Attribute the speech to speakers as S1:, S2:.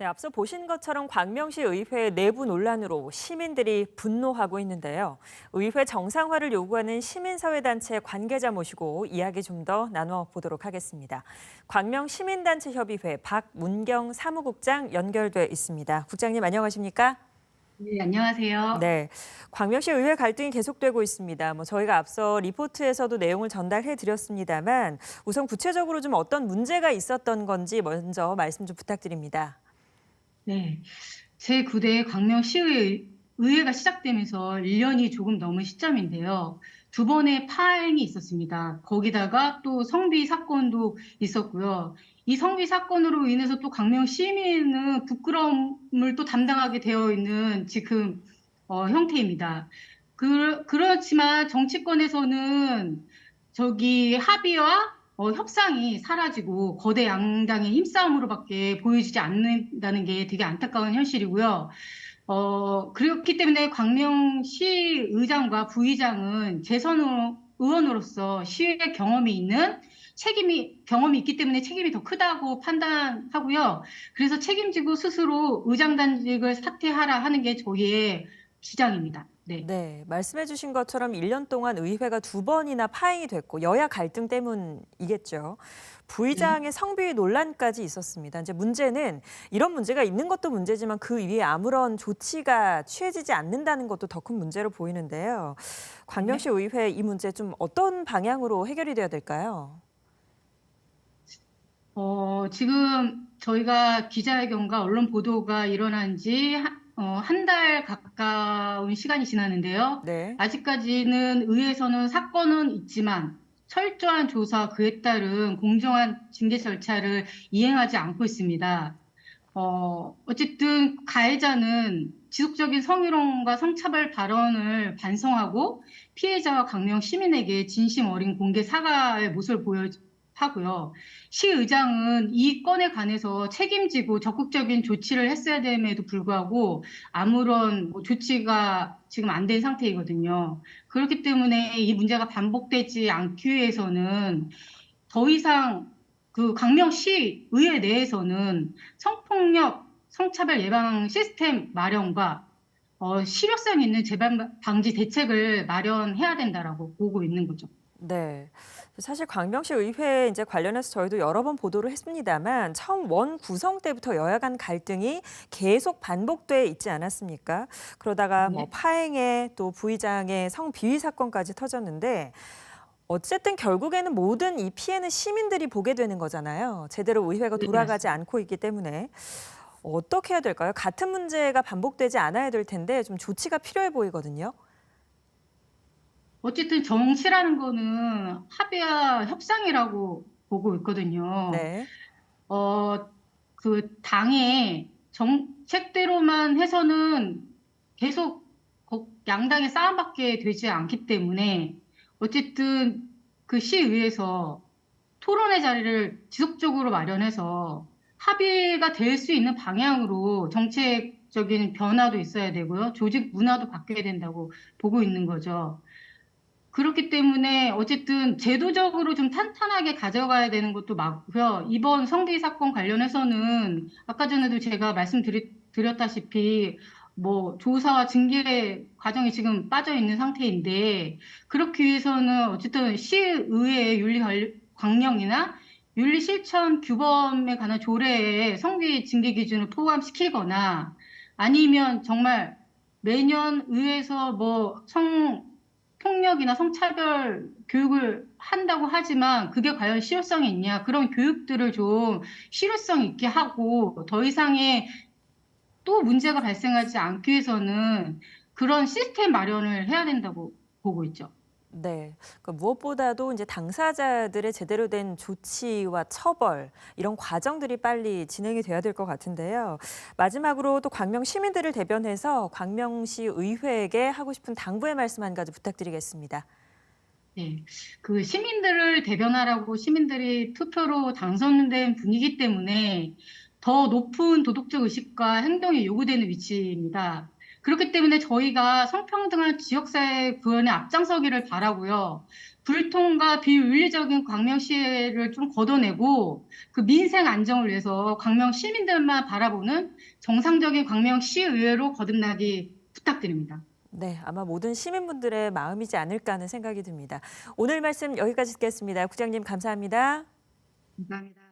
S1: 네, 앞서 보신 것처럼 광명시 의회 내부 논란으로 시민들이 분노하고 있는데요. 의회 정상화를 요구하는 시민사회단체 관계자 모시고 이야기 좀 더 나눠 보도록 하겠습니다. 광명 시민단체 협의회 박문경 사무국장 연결돼 있습니다. 국장님 안녕하십니까?
S2: 네, 안녕하세요.
S1: 네, 광명시 의회 갈등이 계속되고 있습니다. 뭐 저희가 앞서 리포트에서도 내용을 전달해 드렸습니다만 우선 구체적으로 좀 어떤 문제가 있었던 건지 먼저 말씀 좀 부탁드립니다.
S2: 네. 제9대 광명시의회 의회가 시작되면서 1년이 조금 넘은 시점인데요. 두 번의 파행이 있었습니다. 거기다가 또 성비 사건도 있었고요. 이 성비 사건으로 인해서 또 광명 시민은 부끄러움을 또 담당하게 되어 있는 지금 어, 형태입니다. 그, 그렇지만 정치권에서는 저기 합의와 어, 협상이 사라지고 거대 양당의 힘싸움으로밖에 보여지지 않는다는 게 되게 안타까운 현실이고요. 어, 그렇기 때문에 광명시 의장과 부의장은 재선 의원으로서 시의 경험이 있는 책임이 경험이 있기 때문에 책임이 더 크다고 판단하고요. 그래서 책임지고 스스로 의장단직을 사퇴하라 하는 게 저희의 주장입니다. 네.
S1: 네, 말씀해 주신 것처럼 1년 동안 의회가 두 번이나 파행이 됐고 여야 갈등 때문이겠죠. 부의장의 성비 논란까지 있었습니다. 이제 문제는 이런 문제가 있는 것도 문제지만 그 위에 아무런 조치가 취해지지 않는다는 것도 더 큰 문제로 보이는데요. 광명시 의회 이 문제 좀 어떤 방향으로 해결이 돼야 될까요?
S2: 어, 지금 저희가 기자회견과 언론 보도가 일어난 지 한 달 가까운 시간이 지났는데요.
S1: 네.
S2: 아직까지는 의회에서는 사건은 있지만 철저한 조사 그에 따른 공정한 징계 절차를 이행하지 않고 있습니다. 어, 어쨌든 가해자는 지속적인 성희롱과 성차별 발언을 반성하고 피해자와 강명 시민에게 진심 어린 공개 사과의 모습을 보여 하고요. 시의장은 이 건에 관해서 책임지고 적극적인 조치를 했어야 됨에도 불구하고 아무런 뭐 조치가 지금 안 된 상태이거든요. 그렇기 때문에 이 문제가 반복되지 않기 위해서는 더 이상 그 강명시 의회 내에서는 성폭력, 성차별 예방 시스템 마련과 어, 실효성 있는 재발 방지 대책을 마련해야 된다라고 보고 있는 거죠.
S1: 네. 사실 광명시 의회 이제 관련해서 저희도 여러 번 보도를 했습니다만 처음 원 구성 때부터 여야 간 갈등이 계속 반복돼 있지 않았습니까? 그러다가 뭐
S2: 네.
S1: 파행에 또 부의장의 성비위 사건까지 터졌는데 어쨌든 결국에는 모든 이 피해는 시민들이 보게 되는 거잖아요. 제대로 의회가
S2: 네,
S1: 돌아가지 않고 있기 때문에 어떻게 해야 될까요? 같은 문제가 반복되지 않아야 될 텐데 좀 조치가 필요해 보이거든요.
S2: 어쨌든 정치라는 거는 합의와 협상이라고 보고 있거든요.
S1: 네.
S2: 어, 그 당의 정책대로만 해서는 계속 거- 양당의 싸움밖에 되지 않기 때문에 어쨌든 그 시의회에서 토론의 자리를 지속적으로 마련해서 합의가 될 수 있는 방향으로 정책적인 변화도 있어야 되고요. 조직 문화도 바뀌어야 된다고 보고 있는 거죠. 그렇기 때문에 어쨌든 제도적으로 좀 탄탄하게 가져가야 되는 것도 맞고요. 이번 성비 사건 관련해서는 아까 전에도 제가 말씀드렸다시피 뭐 조사와 징계 과정이 지금 빠져 있는 상태인데 그렇기 위해서는 어쨌든 시의회 윤리 관- 광령이나 윤리 실천 규범에 관한 조례에 성비 징계 기준을 포함시키거나 아니면 정말 매년 의회에서 뭐 성 폭력이나 성차별 교육을 한다고 하지만 그게 과연 실효성이 있냐? 그런 교육들을 좀 실효성 있게 하고 더 이상의 또 문제가 발생하지 않기 위해서는 그런 시스템 마련을 해야 된다고 보고 있죠.
S1: 네. 그러니까 무엇보다도 이제 당사자들의 제대로 된 조치와 처벌 이런 과정들이 빨리 진행이 돼야 될 것 같은데요. 마지막으로 또 광명 시민들을 대변해서 광명시 의회에게 하고 싶은 당부의 말씀 한 가지 부탁드리겠습니다.
S2: 네. 그 시민들을 대변하라고 시민들이 투표로 당선된 분이기 때문에 더 높은 도덕적 의식과 행동이 요구되는 위치입니다. 그렇기 때문에 저희가 성평등한 지역사회 구현에 앞장서기를 바라고요. 불통과 비윤리적인 광명시를 좀 걷어내고 그 민생 안정을 위해서 광명 시민들만 바라보는 정상적인 광명시의회로 거듭나기 부탁드립니다.
S1: 네, 아마 모든 시민분들의 마음이지 않을까 하는 생각이 듭니다. 오늘 말씀 여기까지 듣겠습니다. 국장님 감사합니다.
S2: 감사합니다.